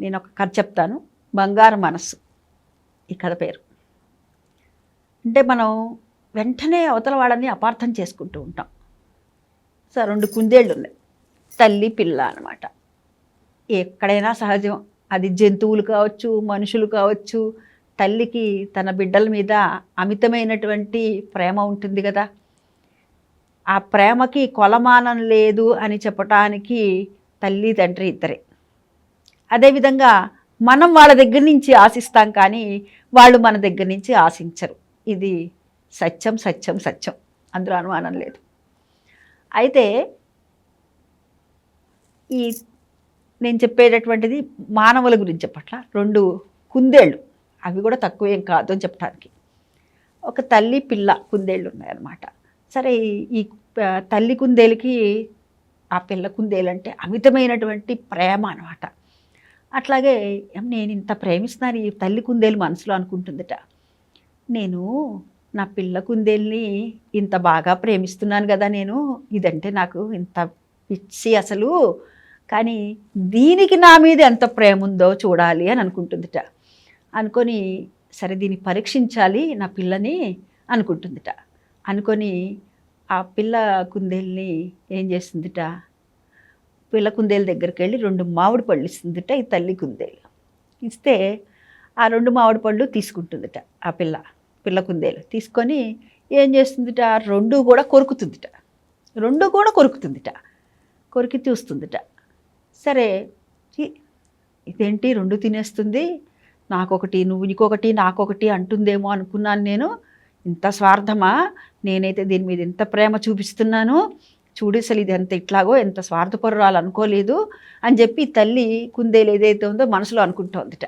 నేను ఒక కథ చెప్తాను. బంగారు మనస్సు ఈ కథ పేరు. అంటే మనం వెంటనే అవతల వాళ్ళని అపార్థం చేసుకుంటూ ఉంటాం. సో రెండు కుందేళ్ళు ఉన్నాయి తల్లి పిల్ల అనమాట ఎక్కడైనా సహజం. అది జంతువులు కావచ్చు మనుషులు కావచ్చు తల్లికి తన బిడ్డల మీద అమితమైనటువంటి ప్రేమ ఉంటుంది కదా. ఆ ప్రేమకి కొలమానం లేదు అని చెప్పటానికి తల్లి తండ్రి ఇద్దరే. అదేవిధంగా మనం వాళ్ళ దగ్గర నుంచి ఆశిస్తాం కానీ వాళ్ళు మన దగ్గర నుంచి ఆశించరు. ఇది సత్యం సత్యం సత్యం. అందులో అనుమానం లేదు. అయితే ఈ నేను చెప్పేటటువంటిది మానవుల గురించి చెప్పట్ల రెండు కుందేళ్ళు. అవి కూడా తక్కువేం కాదు అని చెప్పడానికి ఒక తల్లి పిల్ల కుందేళ్ళు ఉన్నాయన్నమాట. సరే ఈ తల్లి కుందేలుకి ఆ పిల్ల కుందేలు అంటే అమితమైనటువంటి ప్రేమ అనమాట అట్లాగే నేను ఇంత ప్రేమిస్తున్నాను ఈ తల్లి కుందేలు మనసులో అనుకుంటుందట. నేను నా పిల్ల కుందేల్ని ఇంత బాగా ప్రేమిస్తున్నాను కదా నేను ఇదంటే నాకు ఇంత పిచ్చి అసలు. కానీ దీనికి నా మీద ఎంత ప్రేమ ఉందో చూడాలి అని అనుకుంటుందిట. అనుకొని సరే దీన్ని పరీక్షించాలి నా పిల్లని అనుకుంటుందిట. అనుకొని ఆ పిల్ల కుందేల్ని ఏం చేస్తుందిట? పిల్ల కుందేలు దగ్గరికి వెళ్ళి రెండు మామిడి పళ్ళు ఇస్తుందిట ఈ తల్లి కుందేలు. ఇస్తే ఆ రెండు మామిడి పళ్ళు తీసుకుంటుందిట ఆ పిల్ల పిల్ల కుందేలు. తీసుకొని ఏం చేస్తుందిట? రెండు కూడా కొరుకుతుందిట. రెండు కూడా కొరుకుతుందిట. కొరికి చూస్తుందిట సరే ఛీ, ఇదేంటి? రెండు తినేస్తుంది. నాకొకటి నువ్వు ఇంకొకటి నాకొకటి అంటుందేమో అనుకున్నాను నేను. ఇంత స్వార్థమా? నేనైతే దీని మీద ఇంత ప్రేమ చూపిస్తున్నాను. చూడు అసలు ఇది ఎంత ఇట్లాగో ఎంత స్వార్థపరురాలు అనుకోలేదు అని చెప్పి తల్లి కుందేలు ఏదైతే ఉందో మనసులో అనుకుంటోందిట.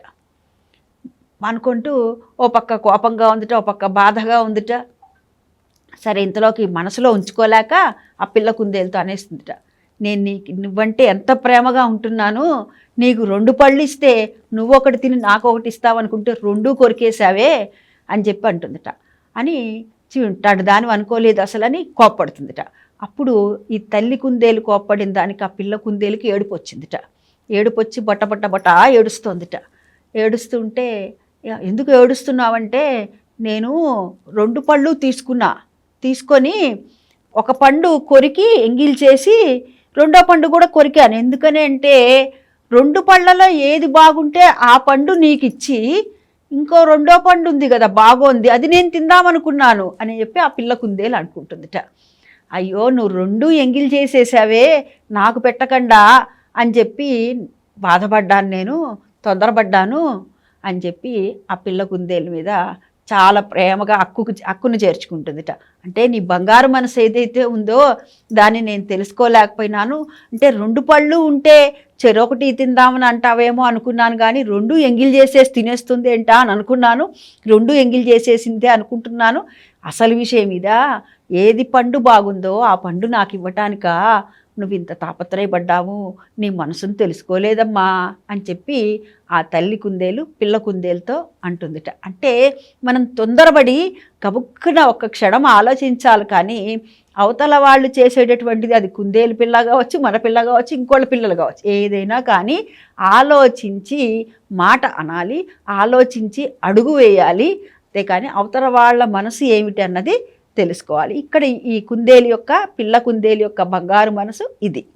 అనుకుంటూ ఓ పక్క కోపంగా ఉందిట ఓ పక్క బాధగా ఉందిట. సరే ఇంతలోకి మనసులో ఉంచుకోలేక ఆ పిల్ల కుందేలుతో అనేస్తుందిట. నేను నీకు నువ్వంటే ఎంత ప్రేమగా ఉంటున్నాను నీకు రెండు పళ్ళు ఇస్తే నువ్వు ఒకటి తిని నాకు ఒకటి ఇస్తావు అనుకుంటే రెండూ కొరికేసావే అని చెప్పి అంటుందిట. అని చూంటాడు దాని అనుకోలేదు అసలు అని కోప్పడుతుందిట. అప్పుడు ఈ తల్లి కుందేలు కోప్పడిన దానికి ఆ పిల్ల కుందేలుకి ఏడుపు వచ్చిందిట. ఏడుపు వచ్చి బొట్ట బొట్ట బొట్ట ఏడుస్తోందిట. ఏడుస్తుంటే ఎందుకు ఏడుస్తున్నావంటే నేను రెండు పళ్ళు తీసుకున్నా. తీసుకొని ఒక పండు కొరికి ఎంగిల్ చేసి రెండో పండు కూడా కొరికాను. ఎందుకని అంటే రెండు పళ్ళలో ఏది బాగుంటే ఆ పండు నీకు ఇచ్చి ఇంకో రెండో పండు ఉంది కదా బాగుంది అది నేను తిందామనుకున్నాను అని చెప్పి ఆ పిల్ల కుందేలు అనుకుంటుందిట. అయ్యో నువ్వు రెండు ఎంగిల్ చేసేసావే నాకు పెట్టకుండా అని చెప్పి బాధపడ్డాను నేను తొందరపడ్డాను అని చెప్పి ఆ పిల్ల కుందేలు మీద చాలా ప్రేమగా అక్కుకు అక్కును చేర్చుకుంటుందిట. అంటే నీ బంగారు మనసు ఏదైతే ఉందో దాన్ని నేను తెలుసుకోలేకపోయినాను. అంటే రెండు పళ్ళు ఉంటే చెరొకటి తిందామని అంటావేమో అనుకున్నాను కానీ రెండు ఎంగిల్ చేసేసి తినేస్తుంది ఏంటా అని అనుకున్నాను. రెండు ఎంగిల్ చేసేసిందే అనుకుంటున్నాను. అసలు విషయం ఇదా? ఏది పండు బాగుందో ఆ పండు నాకు ఇవ్వటానికా? నువ్వు ఇంత తాపత్రయపడ్డావు నీ మనసును తెలుసుకోలేదమ్మా అని చెప్పి ఆ తల్లి కుందేలు పిల్ల కుందేలుతో అంటుందిట. అంటే మనం తొందరపడి కబుక్కున ఒక క్షణం ఆలోచించాలి కానీ అవతల వాళ్ళు చేసేటటువంటిది అది కుందేలు పిల్ల కావచ్చు మన పిల్ల కావచ్చు ఇంకోళ్ళ పిల్లలు కావచ్చు. ఏదైనా కానీ ఆలోచించి మాట అనాలి ఆలోచించి అడుగు వేయాలి అంతే కానీ అవతల వాళ్ళ మనసు ఏమిటి అన్నది తెలుసుకోవాలి. ఇక్కడ ఈ కుందేలు యొక్క పిల్ల కుందేలు యొక్క బంగారు మనసు ఇది.